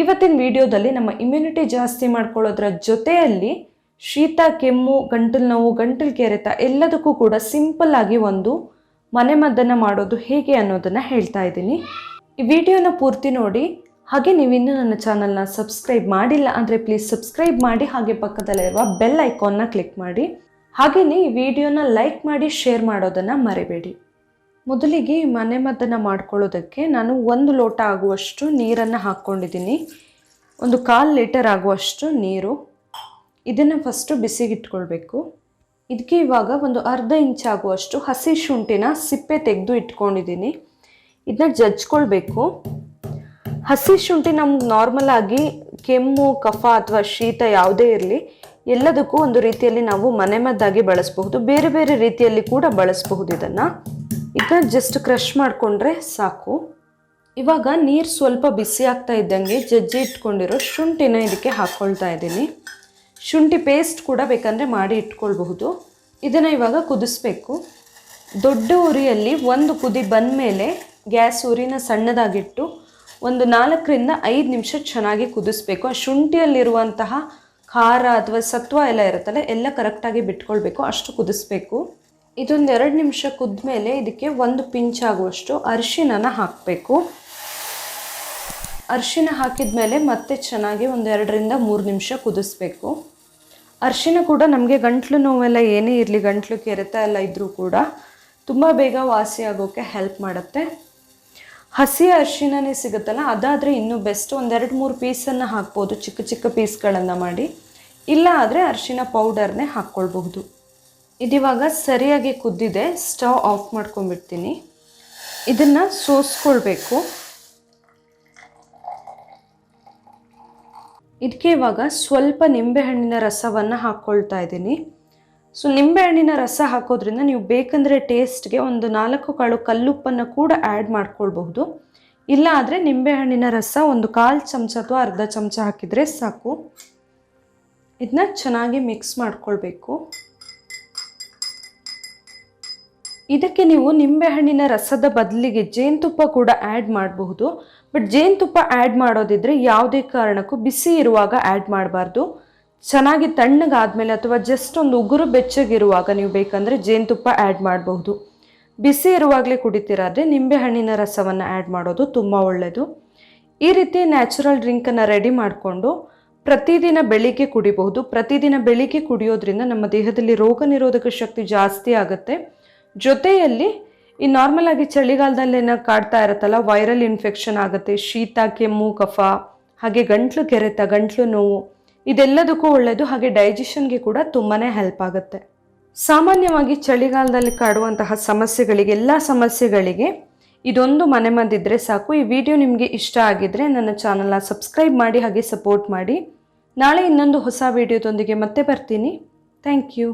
ಇವತ್ತಿನ ವಿಡಿಯೋದಲ್ಲಿ ನಮ್ಮ ಇಮ್ಯುನಿಟಿ ಜಾಸ್ತಿ ಮಾಡ್ಕೊಳ್ಳೋದ್ರ ಜೊತೆಯಲ್ಲಿ ಶೀತ, ಕೆಮ್ಮು, ಗಂಟಲು ನೋವು, ಗಂಟಲು ಕೆರೆತ ಎಲ್ಲದಕ್ಕೂ ಕೂಡ ಸಿಂಪಲ್ ಆಗಿ ಒಂದು ಮನೆಮದ್ದನ್ನು ಮಾಡೋದು ಹೇಗೆ ಅನ್ನೋದನ್ನು ಹೇಳ್ತಾ ಇದ್ದೀನಿ. ಈ ವಿಡಿಯೋನ ಪೂರ್ತಿ ನೋಡಿ, ಹಾಗೆ ನೀವಿನ್ನೂ ನನ್ನ ಚಾನಲ್ನ ಸಬ್ಸ್ಕ್ರೈಬ್ ಮಾಡಿಲ್ಲ ಅಂದರೆ ಪ್ಲೀಸ್ ಸಬ್ಸ್ಕ್ರೈಬ್ ಮಾಡಿ, ಹಾಗೆ ಪಕ್ಕದಲ್ಲಿರುವ ಬೆಲ್ ಐಕಾನ್ನ ಕ್ಲಿಕ್ ಮಾಡಿ. ಹಾಗೆಯೇ ಈ ವಿಡಿಯೋನ ಲೈಕ್ ಮಾಡಿ ಶೇರ್ ಮಾಡೋದನ್ನು ಮರಿಬೇಡಿ. ಮೊದಲಿಗೆ ಮನೆ ಮನೆಮದ್ದನ್ನು ಮಾಡ್ಕೊಳ್ಳೋದಕ್ಕೆ ನಾನು ಒಂದು ಲೋಟ ಆಗುವಷ್ಟು ನೀರನ್ನು ಹಾಕ್ಕೊಂಡಿದ್ದೀನಿ. ಒಂದು ಕಾಲು ಲೀಟರ್ ಆಗುವಷ್ಟು ನೀರು. ಇದನ್ನು ಫಸ್ಟು ಬಿಸಿಗಿಟ್ಕೊಳ್ಬೇಕು. ಇದಕ್ಕೆ ಇವಾಗ ಒಂದು ಅರ್ಧ ಇಂಚ್ ಆಗುವಷ್ಟು ಹಸಿ ಶುಂಠಿನ ಸಿಪ್ಪೆ ತೆಗೆದು ಇಟ್ಕೊಂಡಿದ್ದೀನಿ. ಇದನ್ನ ಜಜ್ಕೊಳ್ಬೇಕು. ಹಸಿ ಶುಂಠಿ ನಮ್ಗೆ ನಾರ್ಮಲ್ ಆಗಿ ಕೆಮ್ಮು, ಕಫ ಅಥವಾ ಶೀತ ಯಾವುದೇ ಇರಲಿ, ಎಲ್ಲದಕ್ಕೂ ಒಂದು ರೀತಿಯಲ್ಲಿ ನಾವು ಮನೆಮದ್ದಾಗಿ ಬಳಸಬಹುದು. ಬೇರೆ ಬೇರೆ ರೀತಿಯಲ್ಲಿ ಕೂಡ ಬಳಸಬಹುದು ಇದನ್ನು. ಇದನ್ನ ಜಸ್ಟ್ ಕ್ರಷ್ ಮಾಡಿಕೊಂಡ್ರೆ ಸಾಕು. ಇವಾಗ ನೀರು ಸ್ವಲ್ಪ ಬಿಸಿ ಆಗ್ತಾ ಇದ್ದಂಗೆ ಜಜ್ಜಿ ಇಟ್ಕೊಂಡಿರೋ ಶುಂಠಿನ ಇದಕ್ಕೆ ಹಾಕ್ಕೊಳ್ತಾ ಇದ್ದೀನಿ. ಶುಂಠಿ ಪೇಸ್ಟ್ ಕೂಡ ಬೇಕಂದರೆ ಮಾಡಿ ಇಟ್ಕೊಳ್ಬಹುದು. ಇದನ್ನು ಇವಾಗ ಕುದಿಸ್ಬೇಕು. ದೊಡ್ಡ ಉರಿಯಲ್ಲಿ ಒಂದು ಕುದಿ ಬಂದ ಮೇಲೆ ಗ್ಯಾಸ್ ಉರಿನ ಸಣ್ಣದಾಗಿಟ್ಟು ಒಂದು ನಾಲ್ಕರಿಂದ ಐದು ನಿಮಿಷ ಚೆನ್ನಾಗಿ ಕುದಿಸ್ಬೇಕು. ಆ ಶುಂಠಿಯಲ್ಲಿರುವಂತಹ ಖಾರ ಅಥವಾ ಸತ್ವ ಎಲ್ಲ ಇರುತ್ತಲ್ಲ, ಎಲ್ಲ ಕರೆಕ್ಟಾಗಿ ಬಿಟ್ಕೊಳ್ಬೇಕು. ಅಷ್ಟು ಕುದಿಸ್ಬೇಕು. ಇದೊಂದು ಎರಡು ನಿಮಿಷ ಕುದ್ಮೇಲೆ ಇದಕ್ಕೆ ಒಂದು ಪಿಂಚ್ ಆಗುವಷ್ಟು ಅರಿಶಿನನ ಹಾಕಬೇಕು. ಅರಿಶಿನ ಹಾಕಿದ ಮೇಲೆ ಮತ್ತೆ ಚೆನ್ನಾಗಿ ಒಂದು ಎರಡರಿಂದ ಮೂರು ನಿಮಿಷ ಕುದಿಸ್ಬೇಕು. ಅರಿಶಿನ ಕೂಡ ನಮಗೆ ಗಂಟ್ಲು ನೋವೆಲ್ಲ ಏನೇ ಇರಲಿ, ಗಂಟ್ಲು ಕೆರೆತ ಎಲ್ಲ ಇದ್ದರೂ ಕೂಡ ತುಂಬ ಬೇಗ ವಾಸಿ ಆಗೋಕ್ಕೆ ಹೆಲ್ಪ್ ಮಾಡುತ್ತೆ. ಹಸಿ ಅರಿಶಿನೇ ಸಿಗುತ್ತಲ್ಲ, ಅದಾದರೆ ಇನ್ನೂ ಬೆಸ್ಟ್ ಒಂದೆರಡು ಮೂರು ಪೀಸನ್ನು ಹಾಕ್ಬೋದು, ಚಿಕ್ಕ ಚಿಕ್ಕ ಪೀಸ್ಗಳನ್ನು ಮಾಡಿ. ಇಲ್ಲ ಆದರೆ ಅರಿಶಿನ ಪೌಡರ್ನೇ ಹಾಕ್ಕೊಳ್ಬಹುದು. ಇದಿವಾಗ ಸರಿಯಾಗಿ ಕುದ್ದಿದೆ, ಸ್ಟವ್ ಆಫ್ ಮಾಡ್ಕೊಂಡ್ಬಿಡ್ತೀನಿ. ಇದನ್ನು ಸೋಸ್ಕೊಳ್ಬೇಕು. ಇದಕ್ಕೆ ಇವಾಗ ಸ್ವಲ್ಪ ನಿಂಬೆಹಣ್ಣಿನ ರಸವನ್ನು ಹಾಕ್ಕೊಳ್ತಾ ಇದ್ದೀನಿ. ಸೊ, ನಿಂಬೆಹಣ್ಣಿನ ರಸ ಹಾಕೋದ್ರಿಂದ ನೀವು ಬೇಕಂದರೆ ಟೇಸ್ಟ್ಗೆ ಒಂದು ನಾಲ್ಕು ಕಾಳು ಕಲ್ಲುಪ್ಪನ್ನು ಕೂಡ ಆ್ಯಡ್ ಮಾಡ್ಕೊಳ್ಬಹುದು. ಇಲ್ಲ ಆದರೆ ನಿಂಬೆಹಣ್ಣಿನ ರಸ ಒಂದು ಕಾಲು ಚಮಚ ಅಥವಾ ಅರ್ಧ ಚಮಚ ಹಾಕಿದರೆ ಸಾಕು. ಇದನ್ನ ಚೆನ್ನಾಗಿ ಮಿಕ್ಸ್ ಮಾಡ್ಕೊಳ್ಬೇಕು. ಇದಕ್ಕೆ ನೀವು ನಿಂಬೆಹಣ್ಣಿನ ರಸದ ಬದಲಿಗೆ ಜೇನುತುಪ್ಪ ಕೂಡ ಆ್ಯಡ್ ಮಾಡಬಹುದು. ಬಟ್ ಜೇನುತುಪ್ಪ ಆ್ಯಡ್ ಮಾಡೋದಿದ್ರೆ ಯಾವುದೇ ಕಾರಣಕ್ಕೂ ಬಿಸಿ ಇರುವಾಗ ಆ್ಯಡ್ ಮಾಡಬಾರ್ದು. ಚೆನ್ನಾಗಿ ತಣ್ಣಗಾದ್ಮೇಲೆ ಅಥವಾ ಜಸ್ಟ್ ಒಂದು ಉಗುರು ಬೆಚ್ಚಗಿರುವಾಗ ನೀವು ಬೇಕಂದರೆ ಜೇನುತುಪ್ಪ ಆ್ಯಡ್ ಮಾಡಬಹುದು. ಬಿಸಿ ಇರುವಾಗಲೇ ಕುಡಿತೀರಾದರೆ ನಿಂಬೆಹಣ್ಣಿನ ರಸವನ್ನು ಆ್ಯಡ್ ಮಾಡೋದು ತುಂಬ ಒಳ್ಳೆಯದು ಈ ರೀತಿ ನ್ಯಾಚುರಲ್ ಡ್ರಿಂಕನ್ನು ರೆಡಿ ಮಾಡಿಕೊಂಡು ಪ್ರತಿದಿನ ಬೆಳಿಗ್ಗೆ ಕುಡಿಬಹುದು. ಪ್ರತಿದಿನ ಬೆಳಿಗ್ಗೆ ಕುಡಿಯೋದ್ರಿಂದ ನಮ್ಮ ದೇಹದಲ್ಲಿ ರೋಗ ನಿರೋಧಕ ಶಕ್ತಿ ಜಾಸ್ತಿ ಆಗುತ್ತೆ. ಜೊತೆಯಲ್ಲಿ ಈ ನಾರ್ಮಲ್ ಆಗಿ ಚಳಿಗಾಲದಲ್ಲಿ ಏನೋ ಕಾಡ್ತಾ ಇರುತ್ತಲ್ಲ ವೈರಲ್ ಇನ್ಫೆಕ್ಷನ್ ಆಗುತ್ತೆ, ಶೀತ, ಕೆಮ್ಮು, ಕಫ, ಹಾಗೆ ಗಂಟ್ಲು ಕೆರೆತ, ಗಂಟ್ಲು ನೋವು, ಇದೆಲ್ಲದಕ್ಕೂ ಒಳ್ಳೆಯದು ಹಾಗೆ ಡೈಜೆಷನ್ಗೆ ಕೂಡ ತುಂಬಾ ಹೆಲ್ಪ್ ಆಗುತ್ತೆ. ಸಾಮಾನ್ಯವಾಗಿ ಚಳಿಗಾಲದಲ್ಲಿ ಕಾಡುವಂತಹ ಸಮಸ್ಯೆಗಳಿಗೆ, ಎಲ್ಲ ಸಮಸ್ಯೆಗಳಿಗೆ ಇದೊಂದು ಮನೆಮದ್ದಿದ್ರೆ ಸಾಕು. ಈ ವಿಡಿಯೋ ನಿಮಗೆ ಇಷ್ಟ ಆಗಿದ್ರೆ ನನ್ನ ಚಾನಲ್ನ ಸಬ್ಸ್ಕ್ರೈಬ್ ಮಾಡಿ, ಹಾಗೆ ಸಪೋರ್ಟ್ ಮಾಡಿ. ನಾಳೆ ಇನ್ನೊಂದು ಹೊಸ ವಿಡಿಯೋದೊಂದಿಗೆ ಮತ್ತೆ ಬರ್ತೀನಿ. Thank you